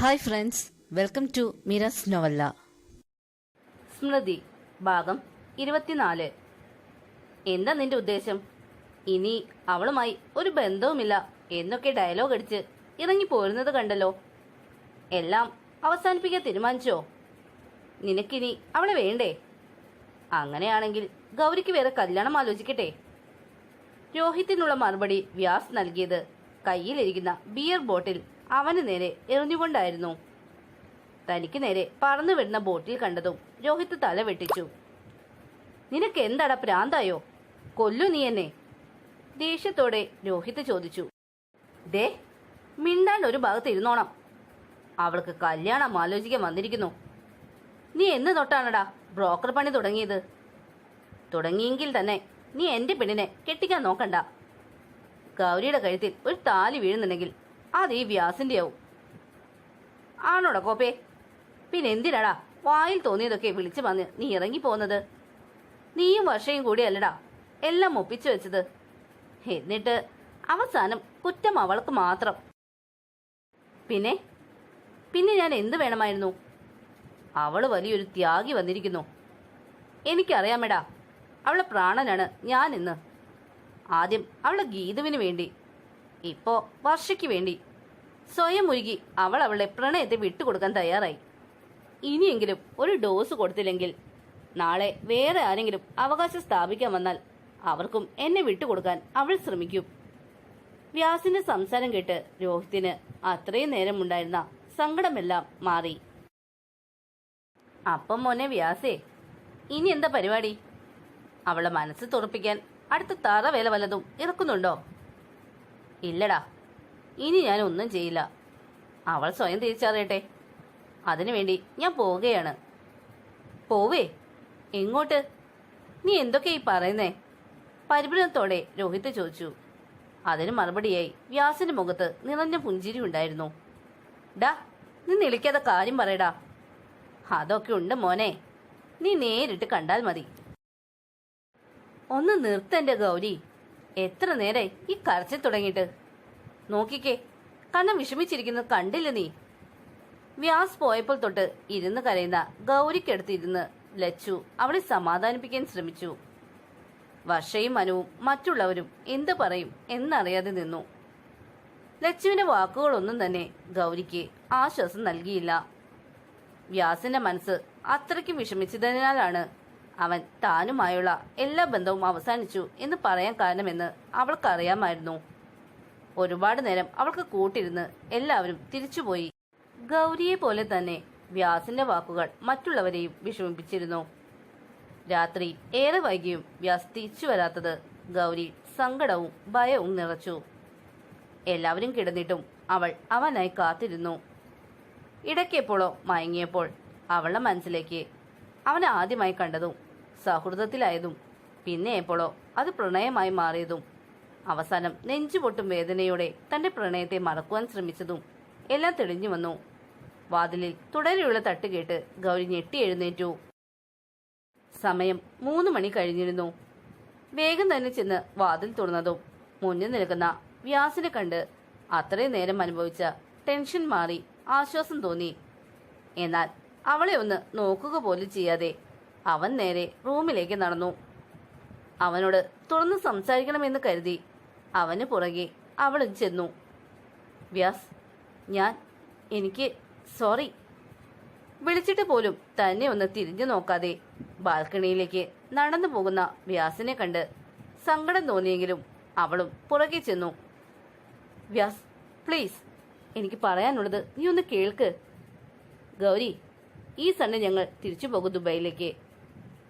Hi friends welcome to മിറസ് novella സ്മൃതി ഭാഗം ഇരുപത്തിനാല്. എന്താ നിന്റെ ഉദ്ദേശം? ഇനി അവളുമായി ഒരു ബന്ധവുമില്ല എന്നൊക്കെ ഡയലോഗ് അടിച്ച് ഇറങ്ങി പോരുന്നത് കണ്ടല്ലോ. എല്ലാം അവസാനിപ്പിക്കാൻ തീരുമാനിച്ചോ? നിനക്കിനി അവളെ വേണ്ടേ? അങ്ങനെയാണെങ്കിൽ ഗൗരിക്ക് വേറെ കല്യാണം ആലോചിക്കട്ടെ. രോഹിത്തിനുള്ള മറുപടി വ്യാസ് നൽകിയത് കയ്യിലിരിക്കുന്ന ബിയർ ബോട്ടിൽ അവന് നേരെ എറിഞ്ഞുകൊണ്ടായിരുന്നു. തനിക്ക് നേരെ പറന്നു വിടുന്ന ബോട്ടിൽ കണ്ടതും രോഹിത് തല വെട്ടിച്ചു. നിനക്ക് എന്താടാ പ്രാന്തായോ? കൊല്ലു നീ എന്നെ. ദേഷ്യത്തോടെ രോഹിത് ചോദിച്ചു. ദേ മിണ്ടാണ്ട് ഒരു ഭാഗത്ത് ഇരുന്നോണം. അവൾക്ക് കല്യാണം ആലോചിക്കാൻ വന്നിരിക്കുന്നു. നീ എന്ന് തൊട്ടാണടാ ബ്രോക്കർ പണി തുടങ്ങിയത്? തുടങ്ങിയെങ്കിൽ തന്നെ നീ എന്റെ പെണ്ണിനെ കെട്ടിക്കാൻ നോക്കണ്ട. ഗൗരിയുടെ കഴുത്തിൽ ഒരു താലി വീഴുന്നുണ്ടെങ്കിൽ അത് ഈ വ്യാസിന്റെ ആവും ആണോടാ കോപ്പേ? പിന്നെ എന്തിനാടാ വായിൽ തോന്നിയതൊക്കെ വിളിച്ചു വന്ന് നീ ഇറങ്ങി പോകുന്നത്? നീയും വർഷയും കൂടിയല്ലടാ എല്ലാം ഒപ്പിച്ചു വെച്ചത്. എന്നിട്ട് അവസാനം കുറ്റം അവൾക്ക് മാത്രം. പിന്നെ? പിന്നെ ഞാൻ എന്ത് വേണമായിരുന്നു? അവൾ വലിയൊരു ത്യാഗി വന്നിരിക്കുന്നു. എനിക്കറിയാമെടാ അവളെ പ്രാണനാണ് ഞാൻ ഇന്ന് ആദ്യം അവളെ ഗീതുവിന് വേണ്ടി ഇപ്പോ വർഷയ്ക്ക് വേണ്ടി സ്വയം ഉരുകി അവൾ അവളുടെ പ്രണയത്തെ വിട്ടുകൊടുക്കാൻ തയ്യാറായി. ഇനിയെങ്കിലും ഒരു ഡോസ് കൊടുത്തില്ലെങ്കിൽ നാളെ വേറെ ആരെങ്കിലും അവകാശം സ്ഥാപിക്കാൻ വന്നാൽ അവർക്കും എന്നെ വിട്ടുകൊടുക്കാൻ അവൾ ശ്രമിക്കും. വ്യാസിന്റെ സംസാരം കേട്ട് രോഹിത്തിന് അത്രയും നേരമുണ്ടായിരുന്ന സങ്കടമെല്ലാം മാറി. അപ്പം മോനെ വ്യാസേ ഇനി എന്താ പരിപാടി? അവളെ മനസ്സ് തുറപ്പിക്കാൻ അടുത്ത തറവേല വല്ലതും ഇറക്കുന്നുണ്ടോ? ഇല്ലടാ. ഇനി ഞാൻ ഒന്നും ചെയ്യില്ല. അവൾ സ്വയം തിരിച്ചറിയട്ടെ. അതിനുവേണ്ടി ഞാൻ പോവുകയാണ്. പോവേ. എങ്ങോട്ട്? നീ എന്തൊക്കെ ഈ പറയുന്നേ? പരിഭ്രമത്തോടെ രോഹിത് ചോദിച്ചു. അതിന് മറുപടിയായി വ്യാസിന്റെ മുഖത്ത് നിറഞ്ഞ പുഞ്ചിരി ഉണ്ടായിരുന്നു. ഡാ നീ നിളിക്കാതെ കാര്യം പറയടാ. അതൊക്കെ ഉണ്ട് മോനെ. നീ നേരിട്ട് കണ്ടാൽ മതി. ഒന്ന് നിർത്തന്റെ ഗൗരി. എത്ര നേരെ ഈ കരച്ചിൽ തുടങ്ങിയിട്ട്? നോക്കിക്കേ കണ്ണം വിഷമിച്ചിരിക്കുന്നത് കണ്ടില്ല നീ? വ്യാസ് പോയപ്പോൾ തൊട്ട് ഇരുന്ന് കരയുന്ന ഗൗരിക്കടുത്തിരുന്ന് ലച്ചു അവളെ സമാധാനിപ്പിക്കാൻ ശ്രമിച്ചു. വർഷയും മനുവും മറ്റുള്ളവരും എന്ത് പറയും എന്നറിയാതെ നിന്നു. ലച്ചുവിന്റെ വാക്കുകളൊന്നും തന്നെ ഗൗരിക്ക് ആശ്വാസം നൽകിയില്ല. വ്യാസിന്റെ മനസ്സ് അത്രയ്ക്കും വിഷമിച്ചതിനാലാണ് അവൻ താനുമായുള്ള എല്ലാ ബന്ധവും അവസാനിച്ചു എന്ന് പറയാൻ കാരണമെന്ന് അവൾക്കറിയാമായിരുന്നു. ഒരുപാട് നേരം അവൾക്ക് കൂട്ടിരുന്ന് എല്ലാവരും തിരിച്ചുപോയി. ഗൗരിയെ പോലെ തന്നെ വ്യാസിന്റെ വാക്കുകൾ മറ്റുള്ളവരെയും വിഷമിപ്പിച്ചിരുന്നു. രാത്രി ഏറെ വൈകിയും വ്യാസ് തിരിച്ചു വരാത്തത് ഗൗരി സങ്കടവും ഭയവും നിറച്ചു. എല്ലാവരും കിടന്നിട്ടും അവൾ അവനായി കാത്തിരുന്നു. ഇടയ്ക്കെപ്പോഴോ മയങ്ങിയപ്പോൾ അവളുടെ മനസ്സിലേക്ക് അവൻ ആദ്യമായി കണ്ടതും സൗഹൃദത്തിലായതും. പിന്നെ എപ്പോഴോ അത് പ്രണയമായി മാറിയതും. അവസാനം നെഞ്ചുപൊട്ടും വേദനയോടെ തന്റെ പ്രണയത്തെ മറക്കുവാൻ ശ്രമിച്ചതും എല്ലാം തെളിഞ്ഞു വന്നു. വാതിലിൽ തുടരെയുള്ള തട്ട് കേട്ട് ഗൗരി ഞെട്ടി എഴുന്നേറ്റു. സമയം മൂന്ന് മണി കഴിഞ്ഞിരുന്നു. വേഗം തന്നെ ചെന്ന് വാതിൽ തുറന്നതും മുന്നിൽ നിൽക്കുന്ന വ്യാസിനെ കണ്ട് അത്രയും നേരം അനുഭവിച്ച ടെൻഷൻ മാറി ആശ്വാസം തോന്നി. എന്നാൽ അവളെ ഒന്ന് നോക്കുക പോലും ചെയ്യാതെ അവൻ നേരെ റൂമിലേക്ക് നടന്നു. അവനോട് തുറന്ന് സംസാരിക്കണമെന്ന് കരുതി അവന് പുറകെ അവളും ചെന്നു. വ്യാസ് ഞാൻ എനിക്ക് സോറി. വിളിച്ചിട്ട് പോലും തന്നെ ഒന്ന് തിരിഞ്ഞു നോക്കാതെ ബാൽക്കണിയിലേക്ക് നടന്നു പോകുന്ന വ്യാസിനെ കണ്ട് സങ്കടം തോന്നിയെങ്കിലും അവളും പുറകെ ചെന്നു. വ്യാസ് പ്ലീസ് എനിക്ക് പറയാനുള്ളത് നീ ഒന്ന് കേൾക്ക്. ഗൗരി ഈ സൺഡേ ഞങ്ങൾ തിരിച്ചു പോകും ദുബായിലേക്ക്.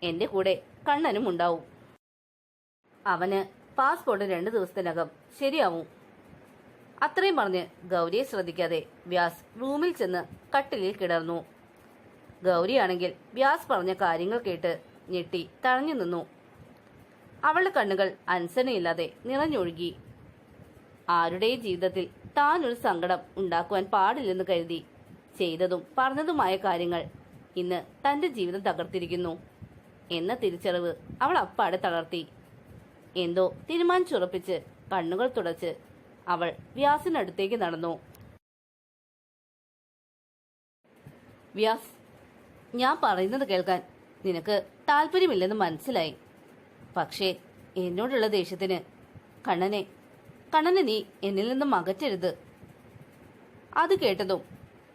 എന്റെ കൂടെ കണ്ണനും ഉണ്ടാവും. അവന് പാസ്പോർട്ട് രണ്ടു ദിവസത്തിനകം ശരിയാവും. അത്രയും പറഞ്ഞ് ഗൗരിയെ ശ്രദ്ധിക്കാതെ വ്യാസ് റൂമിൽ ചെന്ന് കട്ടിലിൽ കിടന്നു. ഗൗരിയാണെങ്കിൽ വ്യാസ് പറഞ്ഞ കാര്യങ്ങൾ കേട്ട് ഞെട്ടി തഴഞ്ഞു നിന്നു. അവളുടെ കണ്ണുകൾ അനുസരണയില്ലാതെ നിറഞ്ഞൊഴുകി. ആരുടെയും ജീവിതത്തിൽ താൻ ഒരു സങ്കടം ഉണ്ടാക്കുവാൻ പാടില്ലെന്ന് കരുതി ചെയ്തതും പറഞ്ഞതുമായ കാര്യങ്ങൾ ഇന്ന് തന്റെ ജീവിതം തകർത്തിരിക്കുന്നു. എന്ന തിരിച്ചറിവ് അവൾ അപ്പാടെ തളർത്തി. എന്തോ തീരുമാനിച്ചുറപ്പിച്ച് കണ്ണുകൾ തുടച്ച് അവൾ വ്യാസിനടുത്തേക്ക് നടന്നു. വ്യാസ് ഞാൻ പറയുന്നത് കേൾക്കാൻ നിനക്ക് താല്പര്യമില്ലെന്ന് മനസ്സിലായി. പക്ഷേ എന്നോടുള്ള ദേഷ്യത്തിന് കണ്ണനെ കണ്ണനെ നീ എന്നിൽ നിന്നും അകറ്റരുത്. അത് കേട്ടതും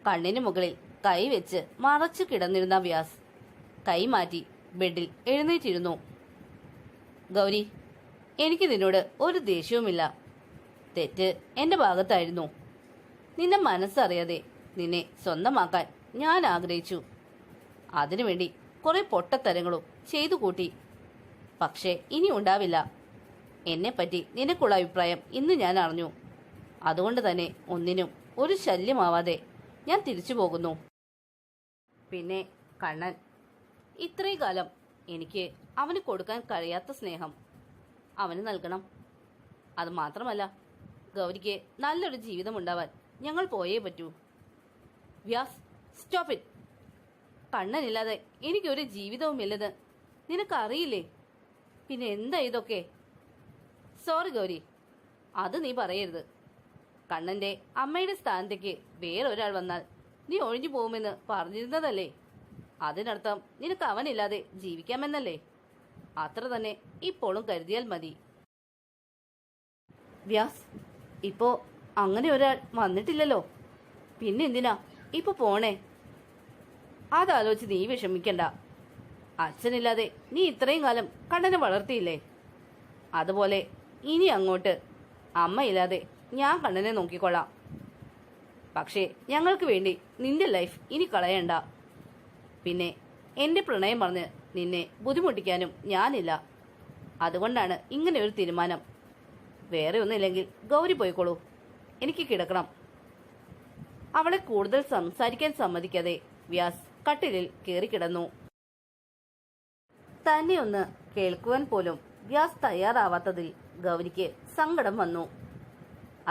കണ്ണിന് മുകളിൽ കൈ വെച്ച് മറച്ചു കിടന്നിരുന്ന വ്യാസ് കൈ മാറ്റി ബെഡിൽ എഴുന്നേറ്റിരുന്നു. ഗൗരി എനിക്ക് നിന്നോട് ഒരു ദേഷ്യവുമില്ല. തെറ്റ് എന്റെ ഭാഗത്തായിരുന്നു. നിന്നെ മനസ്സറിയാതെ നിന്നെ സ്വന്തമാക്കാൻ ഞാൻ ആഗ്രഹിച്ചു. അതിനുവേണ്ടി കുറെ പൊട്ടത്തരങ്ങളും ചെയ്തു കൂട്ടി. പക്ഷേ ഇനി ഉണ്ടാവില്ല. എന്നെപ്പറ്റി നിനക്കുള്ള അഭിപ്രായം ഇന്ന് ഞാൻ അറിഞ്ഞു. അതുകൊണ്ട് തന്നെ ഒന്നിനും ഒരു ശല്യമാവാതെ ഞാൻ തിരിച്ചു പോകുന്നു പിന്നെ കണ്ണൻ ഇത്രയും കാലം എനിക്ക് അവന് കൊടുക്കാൻ കഴിയാത്ത സ്നേഹം അവന് നൽകണം. അത് മാത്രമല്ല ഗൗരിക്ക് നല്ലൊരു ജീവിതം ഉണ്ടാവാൻ ഞങ്ങൾ പോയേ പറ്റൂ. Vyas stop it. കണ്ണനില്ലാതെ എനിക്കൊരു ജീവിതവുമില്ലെന്ന് നിനക്കറിയില്ലേ? പിന്നെ എന്താ ഇതൊക്കെ? സോറി ഗൗരി. അത് നീ പറയരുത്. കണ്ണന്റെ അമ്മയുടെ സ്ഥാനത്തേക്ക് വേറൊരാൾ വന്നാൽ നീ ഒഴിഞ്ഞു പോകുമെന്ന് പറഞ്ഞിരുന്നതല്ലേ? അതിനർത്ഥം നിനക്ക് അവനില്ലാതെ ജീവിക്കാമെന്നല്ലേ? അത്ര തന്നെ ഇപ്പോഴും കരുതിയാൽ മതി. വ്യാസ് ഇപ്പോ അങ്ങനെ ഒരാൾ വന്നിട്ടില്ലല്ലോ. പിന്നെ എന്തിനാ ഇപ്പൊ പോണേ? അതാലോചിച്ച് നീ വിഷമിക്കണ്ട. അച്ഛനില്ലാതെ നീ ഇത്രയും കാലം കണ്ണനെ വളർത്തിയില്ലേ? അതുപോലെ ഇനി അങ്ങോട്ട് അമ്മയില്ലാതെ ഞാൻ കണ്ണനെ നോക്കിക്കൊള്ളാം. പക്ഷേ ഞങ്ങൾക്ക് വേണ്ടി നിന്റെ ലൈഫ് ഇനി കളയണ്ട. പിന്നെ എന്റെ പ്രണയം പറഞ്ഞ് നിന്നെ ബുദ്ധിമുട്ടിക്കാനും ഞാനില്ല. അതുകൊണ്ടാണ് ഇങ്ങനെ ഒരു തീരുമാനം. വേറെ ഒന്നുമില്ലെങ്കിൽ ഗൗരി പോയിക്കോളൂ. എനിക്ക് കിടക്കണം. അവളെ കൂടുതൽ സംസാരിക്കാൻ സമ്മതിക്കാതെ വ്യാസ് കട്ടിലിൽ കയറിക്കിടന്നു തന്നെ ഒന്ന് കേൾക്കുവാൻ പോലും വ്യാസ് തയ്യാറാവാത്തതിൽ ഗൗരിക്ക് സങ്കടം വന്നു.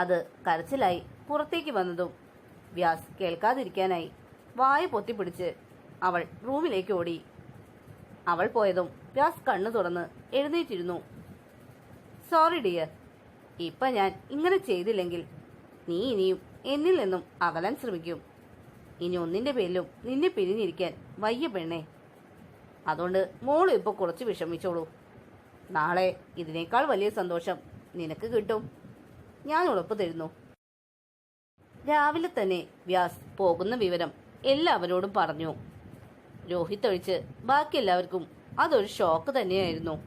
അത് കരച്ചിലായി പുറത്തേക്ക് വന്നതും വ്യാസ് കേൾക്കാതിരിക്കാനായി വായ പൊത്തിപ്പിടിച്ച് അവൾ റൂമിലേക്ക് ഓടി. അവൾ പോയതും വ്യാസ് കണ്ണു തുറന്ന് എഴുന്നേറ്റിരുന്നു. സോറി ഡിയർ ഇപ്പൊ ഞാൻ ഇങ്ങനെ ചെയ്തില്ലെങ്കിൽ നീ ഇനിയും എന്നിൽ നിന്നും അകലാൻ ശ്രമിക്കും. ഇനി ഒന്നിന്റെ പേരിലും നിന്നെ പിരിഞ്ഞിരിക്കാൻ വയ്യ പെണ്ണേ. അതുകൊണ്ട് മോളും ഇപ്പോൾ കുറച്ച് വിഷമിച്ചോളൂ. നാളെ ഇതിനേക്കാൾ വലിയ സന്തോഷം നിനക്ക് കിട്ടും. ഞാൻ ഉറപ്പ് തരുന്നു. രാവിലെ തന്നെ വ്യാസ് പോകുന്ന വിവരം എല്ലാവരോടും പറഞ്ഞു. രോഹിത് ഒഴിച്ച് ബാക്കിയെല്ലാവർക്കും അതൊരു ഷോക്ക് തന്നെയായിരുന്നു.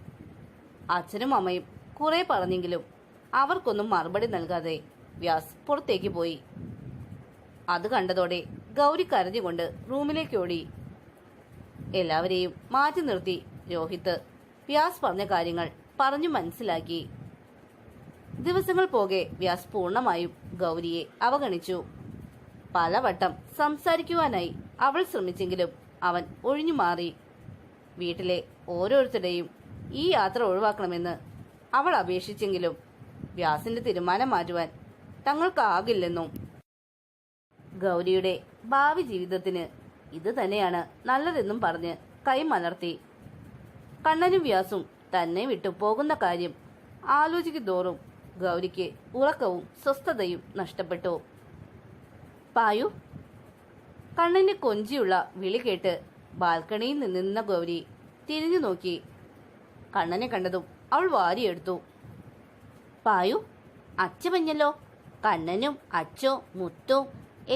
അച്ഛനും അമ്മയും കുറെ പറഞ്ഞെങ്കിലും അവർക്കൊന്നും മറുപടി നൽകാതെ വ്യാസ് പുറത്തേക്ക് പോയി. അത് കണ്ടതോടെ ഗൗരി കരഞ്ഞുകൊണ്ട് റൂമിലേക്ക് ഓടി. എല്ലാവരെയും മാറ്റി നിർത്തി രോഹിത് വ്യാസ് പറഞ്ഞ കാര്യങ്ങൾ പറഞ്ഞു മനസ്സിലാക്കി. ദിവസങ്ങൾ പോകെ വ്യാസ് പൂർണമായും ഗൗരിയെ അവഗണിച്ചു. പലവട്ടം സംസാരിക്കുവാനായി അവൾ ശ്രമിച്ചെങ്കിലും അവൻ ഒഴിഞ്ഞു മാറി. വീട്ടിലെ ഓരോരുത്തരുടെയും ഈ യാത്ര ഒഴിവാക്കണമെന്ന് അവൾ അപേക്ഷിച്ചെങ്കിലും വ്യാസിന്റെ തീരുമാനം മാറ്റുവാൻ തങ്ങൾക്കാകില്ലെന്നും. ഗൗരിയുടെ ഭാവി ജീവിതത്തിന് ഇത് തന്നെയാണ് നല്ലതെന്നും പറഞ്ഞ് കൈമലർത്തി കണ്ണനും വ്യാസും തന്നെ വിട്ടു പോകുന്ന കാര്യം ആലോചിക്കും തോറും ഗൗരിക്ക് ഉറക്കവും സ്വസ്ഥതയും നഷ്ടപ്പെട്ടു. പായു കണ്ണന്റെ കൊഞ്ചിയുള്ള വിളി കേട്ട് ബാൽക്കണിയിൽ നിന്നിരുന്ന ഗൗരി തിരിഞ്ഞു നോക്കി. കണ്ണനെ കണ്ടതും അവൾ വാരിയെടുത്തു. പായു അച്ഛ പറഞ്ഞല്ലോ കണ്ണനും അച്ഛോ മുത്തോ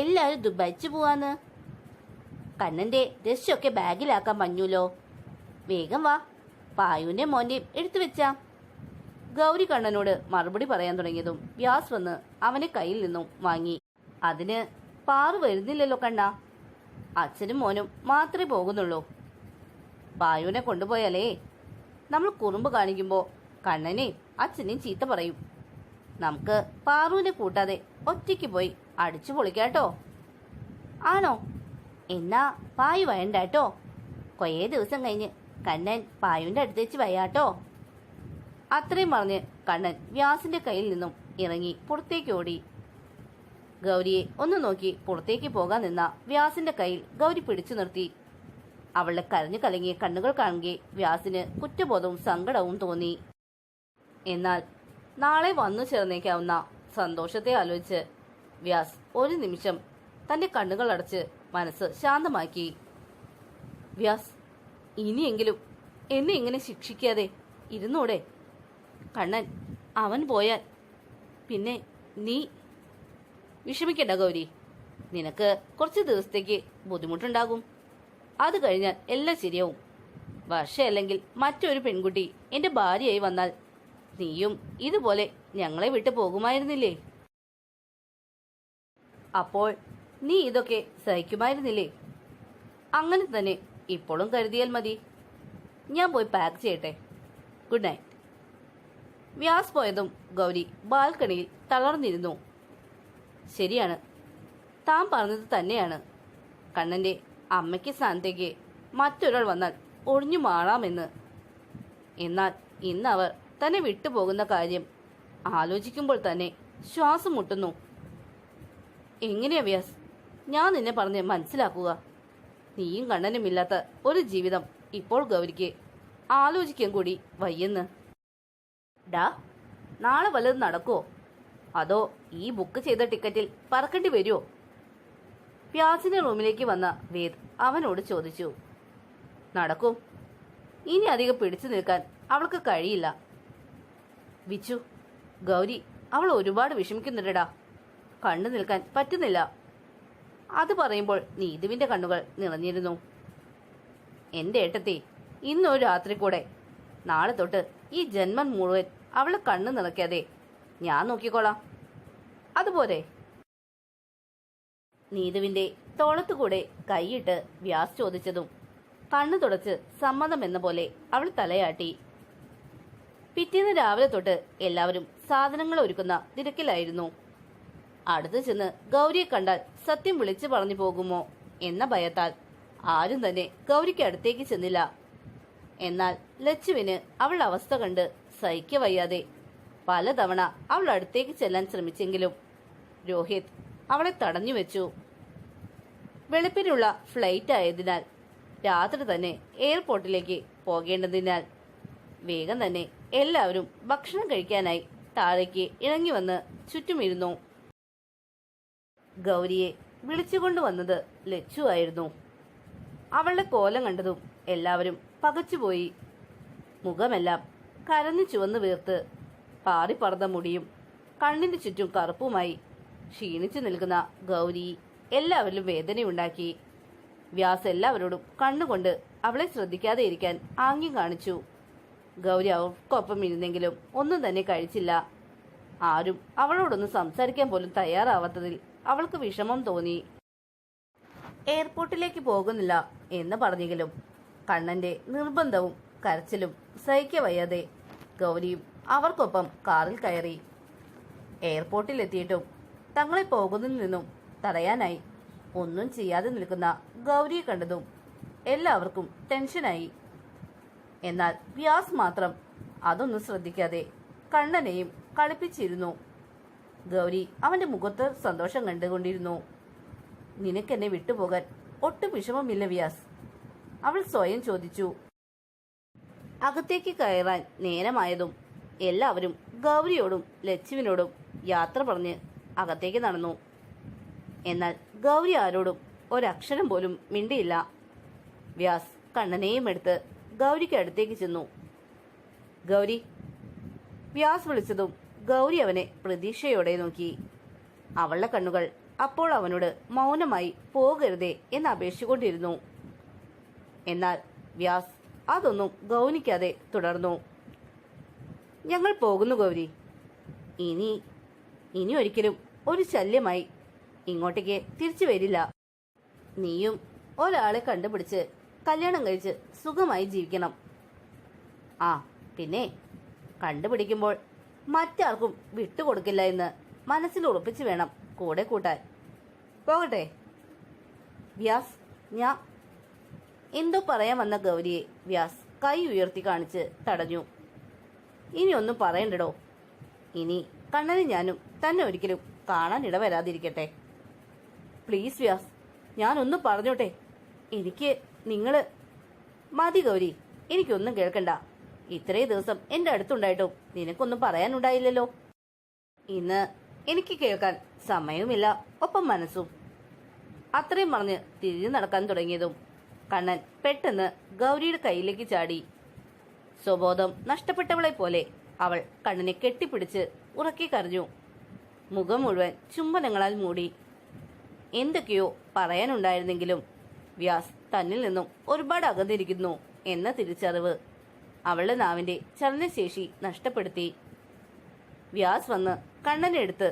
എല്ലാവരും ദുബായിച്ചു പോവാന്ന്. കണ്ണന്റെ രസമൊക്കെ ബാഗിലാക്കാൻ മഞ്ഞുല്ലോ വേഗം വാ. പായുവിന്റെ മോന്റെയും എടുത്തു വെച്ചാ. ഗൗരി കണ്ണനോട് മറുപടി പറയാൻ തുടങ്ങിയതും വ്യാസ് വന്ന് അവനെ കയ്യിൽ നിന്നും വാങ്ങി. അതിന് പാറു വരുന്നില്ലല്ലോ കണ്ണ. അച്ഛനും മോനും മാത്രമേ പോകുന്നുള്ളൂ. ബായുവിനെ കൊണ്ടുപോയാലേ? നമ്മൾ കുറുമ്പ് കാണിക്കുമ്പോൾ കണ്ണനെ അച്ഛനെയും ചീത്ത പറയും. നമുക്ക് പാറുവിനെ കൂട്ടാതെ ഒറ്റയ്ക്ക് പോയി അടിച്ചു പൊളിക്കാട്ടോ ആണോ? എന്നാ പായു വേണ്ടാട്ടോ കൊയേ ദിവസം കഴിഞ്ഞ് കണ്ണൻ പായുവിന്റെ അടുത്തേച്ച് വയ്യാട്ടോ അത്രയും പറഞ്ഞ് കണ്ണൻ വ്യാസിന്റെ കയ്യിൽ നിന്നും ഇറങ്ങി പുറത്തേക്ക് ഓടി. ഗൗരിയെ ഒന്ന് നോക്കി പുറത്തേക്ക് പോകാൻ നിന്ന വ്യാസിന്റെ കയ്യിൽ ഗൗരി പിടിച്ചു നിർത്തി. അവളുടെ കരഞ്ഞു കലങ്ങിയ കണ്ണുകൾ കാണുകെ വ്യാസിന് കുറ്റബോധവും സങ്കടവും തോന്നി. എന്നാൽ നാളെ വന്നു ചേർന്നേക്കാവുന്ന സന്തോഷത്തെ ആലോചിച്ച് വ്യാസ് ഒരു നിമിഷം തന്റെ കണ്ണുകൾ അടച്ച് മനസ്സ് ശാന്തമാക്കി. വ്യാസ് ഇനിയെങ്കിലും എന്നെ ഇങ്ങനെ ശിക്ഷിക്കാതെ ഇരുന്നൂടെ? കണ്ണൻ അവൻ പോയാൽ പിന്നെ നീ വിഷമിക്കണ്ട ഗൗരി. നിനക്ക് കുറച്ച് ദിവസത്തേക്ക് ബുദ്ധിമുട്ടുണ്ടാകും. അത് കഴിഞ്ഞാൽ എല്ലാം ശരിയാവും. വർഷ അല്ലെങ്കിൽ മറ്റൊരു പെൺകുട്ടി എന്റെ ഭാര്യയായി വന്നാൽ നീയും ഇതുപോലെ ഞങ്ങളെ വിട്ടു പോകുമായിരുന്നില്ലേ? അപ്പോൾ നീ ഇതൊക്കെ സഹിക്കുമായിരുന്നില്ലേ? അങ്ങനെ തന്നെ ഇപ്പോഴും കരുതിയാൽ മതി. ഞാൻ പോയി പാക്ക് ചെയ്യട്ടെ. ഗുഡ് നൈറ്റ് വ്യാസ് പോയതും ഗൗരി ബാൽക്കണിയിൽ തളർന്നിരുന്നു. ശരിയാണ്. താൻ പറഞ്ഞത് തന്നെയാണ്. കണ്ണന്റെ അമ്മയ്ക്ക് സ്ഥാനത്തേക്ക് മറ്റൊരാൾ വന്നാൽ ഒഴിഞ്ഞു മാറാമെന്ന്. എന്നാൽ ഇന്ന് അവർ തന്നെ വിട്ടുപോകുന്ന കാര്യം ആലോചിക്കുമ്പോൾ തന്നെ ശ്വാസം മുട്ടുന്നു. എങ്ങനെയാ വ്യാസ്? ഞാൻ നിന്നെ പറഞ്ഞ് മനസ്സിലാക്കുക. നീയും കണ്ണനുമില്ലാത്ത ഒരു ജീവിതം ഇപ്പോൾ ഗൗരിക്ക് ആലോചിക്കാൻ കൂടി വയ്യെന്ന്. ഡാ നാളെ വല്ലതും നടക്കുവോ? അതോ ഈ ബുക്ക് ചെയ്ത ടിക്കറ്റിൽ പറക്കേണ്ടി വരുമോ വ്യാസിന്റെ റൂമിലേക്ക് വന്ന വേദ് അവനോട് ചോദിച്ചു. നടക്കും. ഇനി അധികം പിടിച്ചു നിൽക്കാൻ അവൾക്ക് കഴിയില്ല. വിച്ചു ഗൗരി അവൾ ഒരുപാട് വിഷമിക്കുന്നുണ്ടടാ. കണ്ടു നിൽക്കാൻ പറ്റുന്നില്ല. അത് പറയുമ്പോൾ നീതുവിന്റെ കണ്ണുകൾ നിറഞ്ഞിരുന്നു. എന്റെ ഏട്ടത്തി ഇന്നൊരു രാത്രി കൂടെ. നാളെ തൊട്ട് ഈ ജന്മം മുഴുവൻ അവളെ കണ്ണു നിറയ്ക്കാതെ ഞാൻ നോക്കിക്കോളാം. അതുപോലെ നീതുവിന്റെ തോളത്തുകൂടെ കൈയിട്ട് വ്യാസ് ചോദിച്ചതും കണ്ണു തുടച്ച് സമ്മതമെന്ന പോലെ അവൾ തലയാട്ടി. പിറ്റേന്ന് രാവിലെ തൊട്ട് എല്ലാവരും സാധനങ്ങൾ ഒരുക്കുന്ന തിരക്കിലായിരുന്നു. അടുത്ത് ചെന്ന് ഗൗരിയെ കണ്ടാൽ സത്യം വിളിച്ചു പറഞ്ഞു പോകുമോ എന്ന ഭയത്താൽ ആരും തന്നെ ഗൗരിക്ക് അടുത്തേക്ക് ചെന്നില്ല. എന്നാൽ ലച്ചുവിന് അവൾ അവസ്ഥ കണ്ട് സഹിക്ക വയ്യാതെ പലതവണ അവൾ അടുത്തേക്ക് ചെല്ലാൻ ശ്രമിച്ചെങ്കിലും രോഹിത് അവളെ തടഞ്ഞു വെച്ചു. വെളുപ്പിനുള്ള ഫ്ലൈറ്റ് ആയതിനാൽ രാത്രി തന്നെ എയർപോർട്ടിലേക്ക് പോകേണ്ടതിനാൽ വേഗം തന്നെ എല്ലാവരും ഭക്ഷണം കഴിക്കാനായി താഴേക്ക് ഇറങ്ങി വന്ന് ചുറ്റുമിരുന്നു. ഗൗരിയെ വിളിച്ചുകൊണ്ടുവന്നത് ലച്ചു ആയിരുന്നു. അവളുടെ കോലം കണ്ടതും എല്ലാവരും പകച്ചുപോയി. മുഖമെല്ലാം കരഞ്ഞു ചുവന്ന് വീർത്ത് പാറിപ്പറന്ന മുടിയും കണ്ണിന് ചുറ്റും കറുപ്പുമായി ക്ഷീണിച്ചു നിൽക്കുന്ന ഗൗരി എല്ലാവരിലും വേദനയുണ്ടാക്കി. വ്യാസ് എല്ലാവരോടും കണ്ണുകൊണ്ട് അവളെ ശ്രദ്ധിക്കാതെ ഇരിക്കാൻ ആംഗ്യം കാണിച്ചു. ഗൗരി അവർക്കൊപ്പം ഇരുന്നെങ്കിലും ഒന്നും തന്നെ കഴിച്ചില്ല. ആരും അവളോടൊന്ന് സംസാരിക്കാൻ പോലും തയ്യാറാവാത്തതിൽ അവൾക്ക് വിഷമം തോന്നി. എയർപോർട്ടിലേക്ക് പോകുന്നില്ല എന്ന് പറഞ്ഞെങ്കിലും കണ്ണന്റെ നിർബന്ധവും കരച്ചിലും സഹിക്കവയ്യാതെ ഗൗരിയും അവർക്കൊപ്പം കാറിൽ കയറി. എയർപോർട്ടിൽ എയർപോർട്ടിലെത്തിയിട്ടും തങ്ങളെ പോകുന്നതിൽ നിന്നും തടയാനായി ഒന്നും ചെയ്യാതെ നിൽക്കുന്ന ഗൗരിയെ കണ്ടതും എല്ലാവർക്കും ടെൻഷനായി. എന്നാൽ വ്യാസ് മാത്രം അതൊന്നും ശ്രദ്ധിക്കാതെ കണ്ണനെയും കളിപ്പിച്ചിരുന്നു. ഗൗരി അവന്റെ മുഖത്ത് സന്തോഷം കണ്ടുകൊണ്ടിരുന്നു. നിനക്കെന്നെ വിട്ടുപോകാൻ ഒട്ടും വിഷമമില്ല വ്യാസ് അവൾ സ്വയം ചോദിച്ചു. അകത്തേക്ക് കയറാൻ നേരമായതും എല്ലാവരും ഗൗരിയോടും ലച്ചുവിനോടും യാത്ര പറഞ്ഞ് അകത്തേക്ക് നടന്നു. എന്നാൽ ഗൗരി ആരോടും ഒരക്ഷരം പോലും മിണ്ടിയില്ല. വ്യാസ് കണ്ണനെയും എടുത്ത് ഗൗരിക്ക് അടുത്തേക്ക് ചെന്നു. ഗൗരി വ്യാസ് വിളിച്ചതും ഗൗരി അവനെ പ്രതീക്ഷയോടെ നോക്കി. അവളുടെ കണ്ണുകൾ അപ്പോൾ അവനോട് മൗനമായി പോകരുതേ എന്ന് അപേക്ഷിച്ചുകൊണ്ടിരുന്നു. എന്നാൽ വ്യാസ് അതൊന്നും ഗൗനിക്കാതെ തുടർന്നു. ഞങ്ങൾ പോകുന്നു ഗൗരി. ഇനി ഇനി ഒരിക്കലും ഒരു ശല്യമായി ഇങ്ങോട്ടേക്ക് തിരിച്ചു വരില്ല. നീയും ഒരാളെ കണ്ടുപിടിച്ച് കല്യാണം കഴിച്ച് സുഖമായി ജീവിക്കണം. ആ പിന്നെ കണ്ടുപിടിക്കുമ്പോൾ മറ്റാർക്കും വിട്ടുകൊടുക്കില്ല എന്ന് മനസ്സിൽ ഉറപ്പിച്ചു വേണം കൂടെ കൂട്ടാൻ. പോകട്ടെ. വ്യാസ് ഞാ. എന്തോ പറയാൻ വന്ന ഗൗരിയെ വ്യാസ് കൈ ഉയർത്തി കാണിച്ച് തടഞ്ഞു. ഇനി ഒന്നും പറയണ്ടടോ. ഇനി കണ്ണനും ഞാനും തന്നെ ഒരിക്കലും കാണാൻ ഇടവരാതിരിക്കട്ടെ. പ്ലീസ് വ്യാസ് ഞാനൊന്ന് പറഞ്ഞോട്ടെ. എനിക്ക് നിങ്ങൾ മതി ഗൗരി എനിക്കൊന്നും കേൾക്കണ്ട. ഇത്രയും ദിവസം എന്റെ അടുത്തുണ്ടായിട്ടും നിനക്കൊന്നും പറയാനുണ്ടായില്ലല്ലോ. ഇന്ന് എനിക്ക് കേൾക്കാൻ സമയവുമില്ല ഒപ്പം മനസ്സും. അത്രയും പറഞ്ഞ് തിരിഞ്ഞു നടക്കാൻ തുടങ്ങിയതും കണ്ണൻ പെട്ടെന്ന് ഗൗരിയുടെ കയ്യിലേക്ക് ചാടി സ്വബോധം നഷ്ടപ്പെട്ടവളെ പോലെ അവൾ കണ്ണിനെ കെട്ടിപ്പിടിച്ച് ഉറക്കി കരഞ്ഞു. മുഖം മുഴുവൻ ചുംബനങ്ങളാൽ മൂടി. എന്തൊക്കെയോ പറയാനുണ്ടായിരുന്നെങ്കിലും വ്യാസ് തന്നിൽ നിന്നും ഒരുപാട് അകന്നിരിക്കുന്നു എന്ന തിരിച്ചറിവ് അവളുടെ നാവിന്റെ ചലനശേഷി നഷ്ടപ്പെടുത്തി. വ്യാസ് വന്ന് കണ്ണനെ എടുത്ത്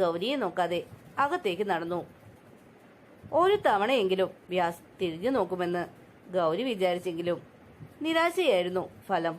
ഗൗരിയെ നോക്കാതെ അകത്തേക്ക് നടന്നു. ഒരു തവണയെങ്കിലും വ്യാസ് തിരിഞ്ഞു നോക്കുമെന്ന് ഗൗരി വിചാരിച്ചെങ്കിലും നിരാശയായിരുന്നു ഫലം